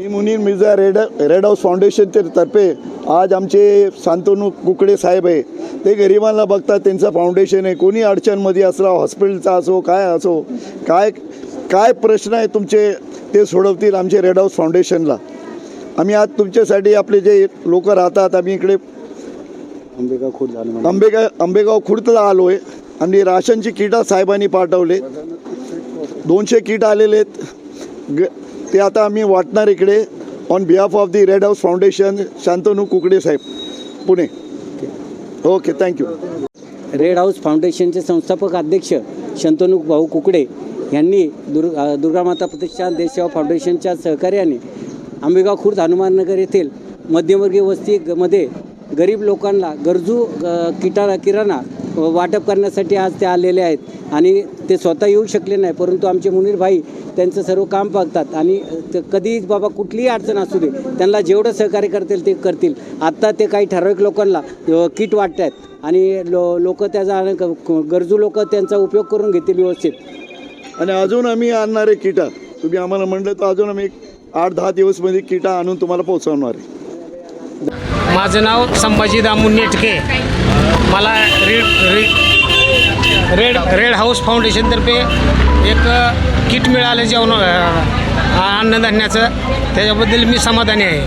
मी Munir Mirza red red house foundation तर्फे आज आमचे शांतनू कुकडे साहेब आहे. ते गरिबांना बघतात त्यांचं फाउंडेशन आहे. कोणी अडचणमध्ये असला हॉस्पिटलचा असो काय असो काय काय प्रश्न आहे तुमचे ते सोडवतील आमचे रेड हाऊस फाउंडेशनला. आम्ही आज तुमच्यासाठी आपले जे लोक राहतात आम्ही इकडे अंबिका खूप झालं आंबेगाव आंबेगाव खुर्दला आलो आहे आणि राशनची किटा साहेबांनी पाठवले. दोनशे किट आलेले आहेत. ग ते आता आम्ही वाटणार इकडे on behalf of the red house foundation Shantanu Kukade saheb Pune. Okay thank you red house फाउंडेशनचे संस्थापक अध्यक्ष शंतनू भाऊ कुकडे यांनी दुर् दुर्गा दुर्गामाता प्रतिष्ठान देशसेवा फाउंडेशनच्या सहकार्याने आंबेगाव खुर्द हनुमाननगर येथील मध्यमवर्गीय वस्तीमध्ये गरीब लोकांना गरजू अ, किटाणा किराणा वाटप करण्यासाठी आज ते आलेले आहेत. आणि ते स्वतः येऊ शकले नाही परंतु आमचे मुनीर भाई त्यांचं सर्व काम बघतात आणि ते बाबा कुठलीही अडचण असू दे त्यांना जेवढं सहकार्य करतील ते करतील. आत्ता ते काही ठराविक लोकांना किट वाटत आहेत. आणि लो लोक त्याचा गरजू लोक त्यांचा उपयोग करून घेतील व्यवस्थित. आणि अजून आम्ही आणणार आहे किटा तुम्ही आम्हाला म्हणलं तर अजून आम्ही आठ दहा दिवसमध्ये किटा आणून तुम्हाला पोहोचवणार आहे. माझं नाव संभाजी दामू नेटके. मला red red red red house फाउंडेशनतर्फे एक किट मिळालं जेवण अन्नधान्याचं. त्याच्याबद्दल मी समाधानी आहे.